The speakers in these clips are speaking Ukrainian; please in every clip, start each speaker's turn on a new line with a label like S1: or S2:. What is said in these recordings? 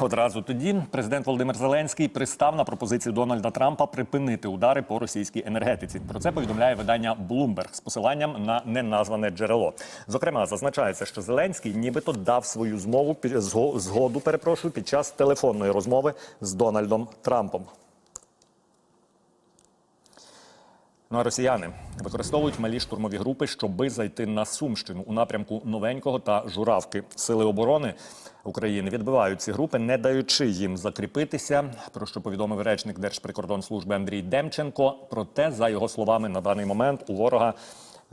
S1: Одразу тоді президент Володимир Зеленський пристав на пропозицію Дональда Трампа припинити удари по російській енергетиці. Про це повідомляє видання Bloomberg з посиланням на неназване джерело. Зокрема, зазначається, що Зеленський нібито дав свою змову згоду, перепрошую, під час телефонної розмови з Дональдом Трампом. Ну а росіяни використовують малі штурмові групи, щоби зайти на Сумщину у напрямку новенького та журавки. Сили оборони України відбивають ці групи, не даючи їм закріпитися. Про що повідомив речник Держприкордонслужби Андрій Демченко. Проте, за його словами, на даний момент у ворога.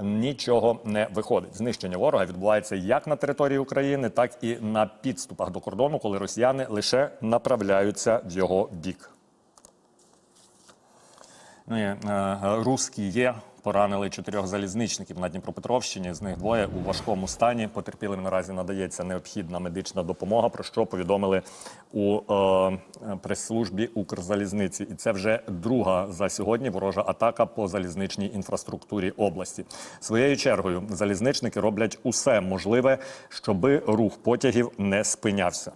S1: Нічого не виходить. Знищення ворога відбувається як на території України, так і на підступах до кордону, коли росіяни лише направляються в його бік. Ну е, русські є. Поранили чотирьох залізничників на Дніпропетровщині. З них двоє у важкому стані. Потерпілим наразі надається необхідна медична допомога. Про що повідомили у е, прес-службі Укрзалізниці. І це вже друга за сьогодні ворожа атака по залізничній інфраструктурі області. Своєю чергою залізничники роблять усе можливе, щоби рух потягів не спинявся.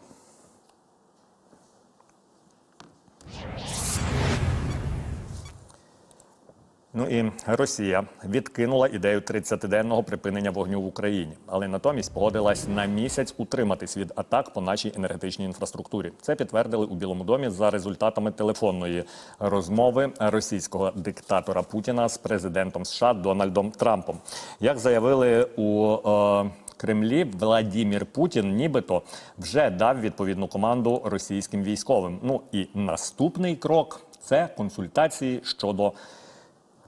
S1: Ну і Росія відкинула ідею 30-денного припинення вогню в Україні, але натомість погодилась на місяць утриматись від атак по нашій енергетичній інфраструктурі. Це підтвердили у Білому домі за результатами телефонної розмови російського диктатора Путіна з президентом США Дональдом Трампом. Як заявили у е, Кремлі Владімір Путін нібито вже дав відповідну команду російським військовим. Ну і наступний крок це консультації щодо.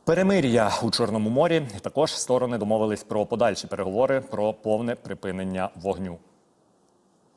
S1: Перемир'я у Чорному морі також сторони домовились про подальші переговори про повне припинення вогню.